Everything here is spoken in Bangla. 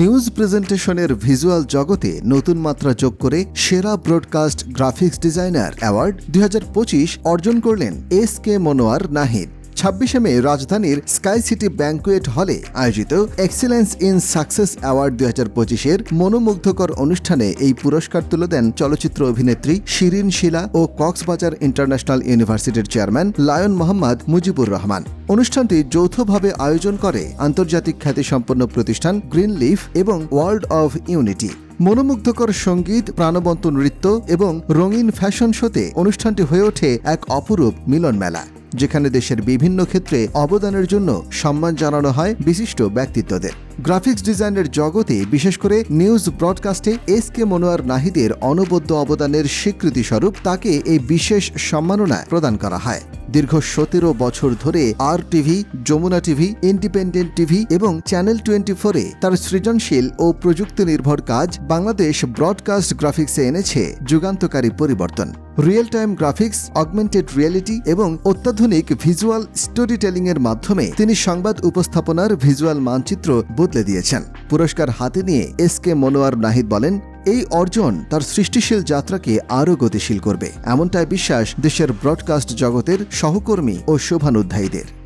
নিউজ প্রেজেন্টেশনের ভিজুয়াল জগতে নতুন মাত্রা যোগ করে সেরা ব্রডকাস্ট গ্রাফিক্স ডিজাইনার অ্যাওয়ার্ড দু হাজার পঁচিশ অর্জন করলেন এস কে মনোয়ার নাহিদ। ছাব্বিশে মে রাজধানীর স্কাই সিটি ব্যাংকুয়েট হলে আয়োজিত এক্সিলেন্স ইন সাকসেস অ্যাওয়ার্ড দুই হাজার পঁচিশের মনোমুগ্ধকর অনুষ্ঠানে এই পুরস্কার তুলে দেন চলচ্চিত্র অভিনেত্রী শিরিন শিলা ও কক্সবাজার ইন্টারন্যাশনাল ইউনিভার্সিটির চেয়ারম্যান লায়ন মোহাম্মদ মুজিবুর রহমান। অনুষ্ঠানটি যৌথভাবে আয়োজন করে আন্তর্জাতিক খ্যাতিসম্পন্ন প্রতিষ্ঠান গ্রিন লিফ এবং ওয়ার্ল্ড অব ইউনিটি। মনোমুগ্ধকর সংগীত, প্রাণবন্ত নৃত্য এবং রঙিন ফ্যাশন শোতে অনুষ্ঠানটি হয়ে ওঠে এক অপরূপ মিলন মেলা যেখানে দেশের বিভিন্ন ক্ষেত্রে অবদানের জন্য সম্মান জানানো হয় বিশিষ্ট ব্যক্তিত্বদের। গ্রাফিক্স ডিজাইনের জগতে, বিশেষ করে নিউজ ব্রডকাস্টে এস কে মনোয়ার নাহিদের অনবদ্য অবদানের স্বীকৃতি স্বরূপ তাকে এই বিশেষ সম্মাননা প্রদান করা হয়। দীর্ঘ সতেরো বছর ধরে R TV, Jamuna TV, independent TV এবং চ্যানেল টোয়েন্টি ফোরে তার সৃজনশীল ও প্রযুক্তি নির্ভর কাজ বাংলাদেশ ব্রডকাস্ট গ্রাফিক্সে এনেছে যুগান্তকারী পরিবর্তন। Real time graphics, augmented reality এবং অত্যাধুনিক ভিজুয়াল স্টোরি টেলিং এর মাধ্যমে তিনি সংবাদ উপস্থাপনার ভিজুয়াল মানচিত্র বদলে দিয়েছেন। পুরস্কার হাতে নিয়ে এস কে মনোয়ার নাহিদ বলেন, এই অর্জন তার সৃষ্টিশীল যাত্রাকে আরও গতিশীল করবে। এমনটাই বিশ্বাস দেশের ব্রডকাস্ট জগতের সহকর্মী ও শোভানুধ্যায়ীদের।